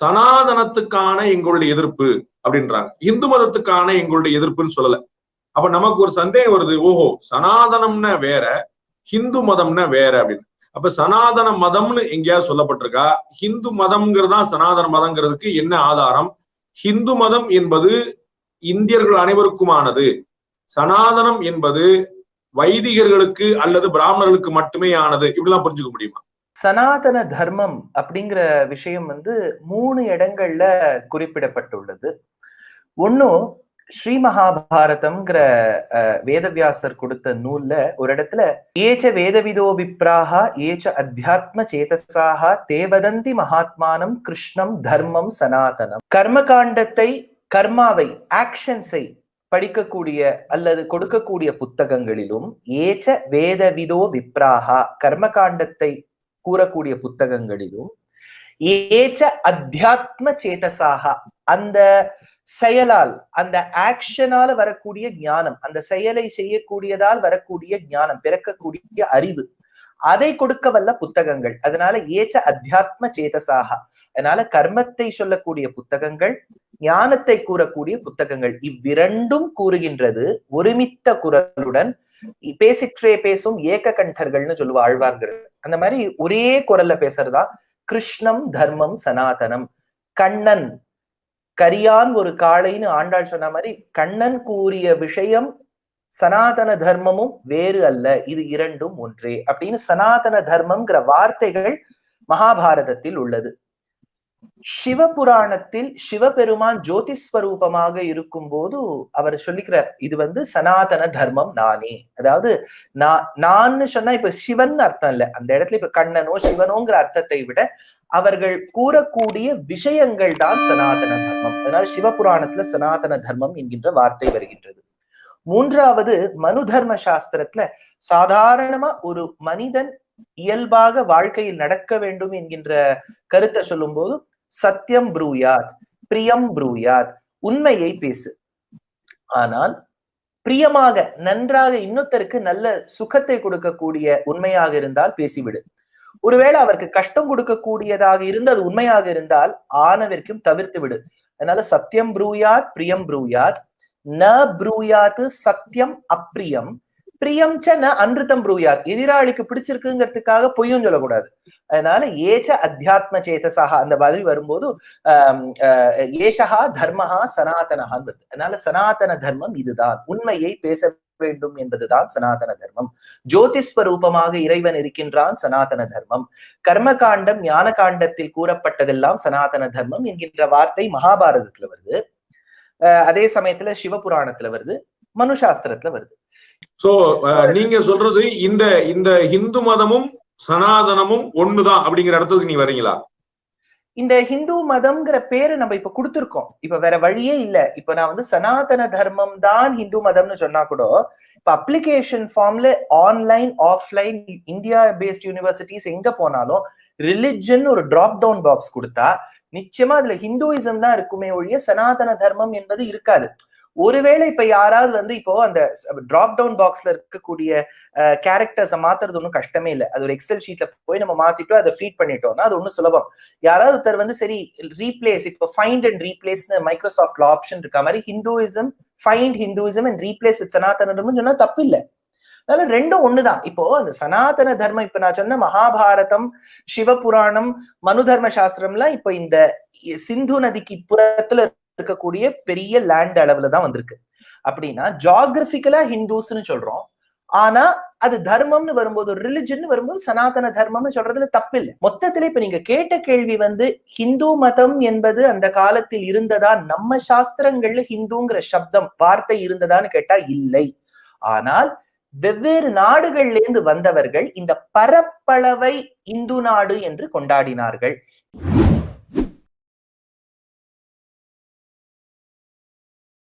சனாதனத்துக்கான எங்களுடைய எதிர்ப்பு அப்படின்றாங்க. இந்து மதத்துக்கான எங்களுடைய எதிர்ப்புன்னு சொல்லல. அப்ப நமக்கு ஒரு சந்தேகம் வருது ஓஹோ சனாதனம்னா வேற ஹிந்து மதம்னா வேற அப்படின்னு. அப்ப சனாதன மதம்னு எங்கேயாவது சொல்லப்பட்டிருக்கா? ஹிந்து மதம்ங்கிறதா சனாதன மதம்ங்கிறதுக்கு என்ன ஆதாரம்? ஹிந்து மதம் என்பது இந்தியர்கள் அனைவருக்குமானது. சனாதனம் என்பது வைதிகர்களுக்கு அல்லது பிராமணர்களுக்கு மட்டுமே ஆனது இப்படிலாம் புரிஞ்சுக்க முடியுமா? சனாதன தர்மம் அப்படிங்கிற விஷயம் வந்து மூணு இடங்கள்ல குறிப்பிடப்பட்டுள்ளது. ஒன்னும் ஸ்ரீ மகாபாரதம்ங்கிற வேதவியாசர் கொடுத்த நூல்ல ஒரு இடத்துல ஏச்ச வேதவிதோ விப்ராஹா ஏச்ச அத்தியாத்ம சேதசாக தேவதந்தி மகாத்மானம் கிருஷ்ணம் தர்மம் சனாதனம். கர்மகாண்டத்தை கர்மாவை ஆக்ஷன்ஸை படிக்கக்கூடிய அல்லது கொடுக்கக்கூடிய புத்தகங்களிலும் ஏச்ச வேதவிதோ விப்ராஹா கர்மகாண்டத்தை கூறக்கூடிய புத்தகங்களிலும் ஏச்ச அத்தியாத்ம சேதசாக அந்த செயலால் அந்த ஆக்ஷனால வரக்கூடிய ஞானம் அந்த செயலை செய்யக்கூடியதால் வரக்கூடிய ஞானம் பிறக்கக்கூடிய அறிவு அதை கொடுக்க வல்ல புத்தகங்கள். அதனால ஏச்ச அத்தியாத்ம சேதசாக அதனால கர்மத்தை சொல்லக்கூடிய புத்தகங்கள் ஞானத்தை கூறக்கூடிய புத்தகங்கள் இவ்விரண்டும் கூறுகின்றது ஒருமித்த குரலுடன். பேசிற்றே பேசும் ஏக கண்டர்கள்னு சொல்லுவா ஆழ்வார்கள் அந்த மாதிரி ஒரே குரல்ல பேசுறதா கிருஷ்ணம் தர்மம் சனாதனம். கண்ணன் கரியான் ஒரு காளைன்னு ஆண்டாள் சொன்ன மாதிரி கண்ணன் கூறிய விஷயம் சனாதன தர்மமும் வேறு அல்ல இது இரண்டும் ஒன்றே அப்படின்னு சனாதன தர்மம்ங்கிற வார்த்தைகள் மகாபாரதத்தில் உள்ளது. சிவபுராணத்தில் சிவபெருமான் ஜோதிஸ்வரூபமாக இருக்கும் போது அவர் சொல்லிக்கிறார் இது வந்து சனாதன தர்மம் நானே. அதாவது நான் நான் சொன்னா இப்ப சிவன் அர்த்தம் இல்ல. அந்த இடத்துல இப்ப கண்ணனோ சிவனோங்கிற அர்த்தத்தை விட அவர்கள் கூறக்கூடிய விஷயங்கள் தான் சனாதன தர்மம். அதனால சிவபுராணத்துல சனாதன தர்மம் என்கின்ற வார்த்தை வருகின்றது. மூன்றாவது மனு தர்ம சாஸ்திரத்துல சாதாரணமா ஒரு மனிதன் இயல்பாக வாழ்க்கையில் நடக்க வேண்டும் என்கின்ற கருத்தை சொல்லும் போது சத்தியம் ப்ரூயாத் பிரியம் ப்ரூயாத் உண்மையை பேசு. ஆனால் பிரியமாக நன்றாக இன்னொருத்தருக்கு நல்ல சுகத்தை கொடுக்கக்கூடிய உண்மையாக இருந்தால் பேசிவிடு. ஒருவேளை அவருக்கு கஷ்டம் கொடுக்கக்கூடியதாக இருந்து அது உண்மையாக இருந்தால் ஆனவிற்கும் தவிர்த்து விடு அதனால சத்தியம் ப்ரூயாத் பிரியம் ப்ரூயாத் ந ப்ரூயாத் சத்தியம் அப்ரியம் பிரியம் சன ந அன்ருத்தம் ப்ரூயாத். எதிராளிக்கு பிடிச்சிருக்குங்கிறதுக்காக பொய்யும் சொல்லக்கூடாது. அதனால ஏச்ச அத்தியாத்ம சேதசாக அந்த மாதிரி வரும்போது ஏஷகா தர்மஹா சனாதனஹான் வருது அதனால சனாதன தர்மம் இதுதான். உண்மையை பேச வேண்டும் என்பதுதான் சனாதன தர்மம். ஜோதிஸ்வரூபமாக இறைவன் இருக்கின்றான் சனாதன தர்மம். கர்ம காண்டம் ஞான காண்டத்தில் கூறப்பட்டதெல்லாம் சனாதன தர்மம் என்கின்ற வார்த்தை மகாபாரதத்துல வருது. அதே சமயத்துல சிவபுராணத்துல வருது. மனுசாஸ்திரத்துல வருது. சோ uh, நீங்க சொல்றது இந்த இந்த ஹிந்து மதமும் சனாதனமும் ஒண்ணுதான் அப்படிங்கிற இடத்துக்கு நீ வரீங்களா இந்த ஹிந்து மதம்ங்கிற பேரு நம்ம இப்ப கொடுத்துருக்கோம். இப்ப வேற வழியே இல்ல. இப்ப நான் வந்து சனாதன தர்மம் தான் ஹிந்து மதம்னு சொன்னா கூட இப்ப அப்ளிகேஷன் ஃபார்ம்ல online offline India based universities எங்க போனாலும் ரிலிஜன் ஒரு டிராப் டவுன் பாக்ஸ் கொடுத்தா நிச்சயமா அதுல ஹிந்துவிசம் தான் இருக்குமே ஒழிய சனாதன தர்மம் என்பது இருக்காது. ஒருவேளை இப்ப யாராவது வந்து இப்போ அந்த டிராப் டவுன் பாக்ஸ்ல இருக்கக்கூடிய கேரக்டர்ஸை மாத்துறது ஒன்றும் கஷ்டமே இல்லை. அது ஒரு எக்ஸல் ஷீட்ல போய் நம்ம மாத்திட்டோம் அதை ஃபீட் பண்ணிட்டோம்னா அது ஒன்றும் சுலபம். யாராவது ஒருத்தர் வந்து சரி ரீப்ளேஸ் இப்போ ஃபைண்ட் அண்ட் ரீப்ளேஸ்னு மைக்ரோசாஃப்ட்ல ஆப்ஷன் இருக்க மாதிரி Hinduism find Hinduism and replace with Sanatanam சொன்னா தப்பு இல்லை. அதனால ரெண்டும் ஒண்ணுதான். இப்போ அந்த சனாதன தர்மம் இப்ப நான் சொன்ன மகாபாரதம் சிவபுராணம் மனு தர்ம சாஸ்திரம்லாம் இப்ப இந்த சிந்து நதிக்கு புறத்துல இருக்கக்கூடிய பெரிய லேண்ட் அளவுல தான் வந்திருக்கு. அப்படின்னா ஜாகிரபிக்கலா ஹிந்துஸ்னு சொல்றோம். ஆனா அது தர்மம்னு வரும்போது ரிலிஜன் வரும்போது சனாதன தர்மம்னு சொல்றதுல தப்பு இல்லை மொத்தத்துல இப்ப நீங்க கேட்ட கேள்வி வந்து ஹிந்து மதம் என்பது அந்த காலத்தில் இருந்ததா? நம்ம சாஸ்திரங்கள்ல ஹிந்துங்கிற சப்தம் வார்த்தை இருந்ததான்னு கேட்டா இல்லை. ஆனால் வெவ்வேறு நாடுகள்ல இருந்து வந்தவர்கள் இந்த பரப்பளவை இந்து நாடு என்று கொண்டாடினார்கள்.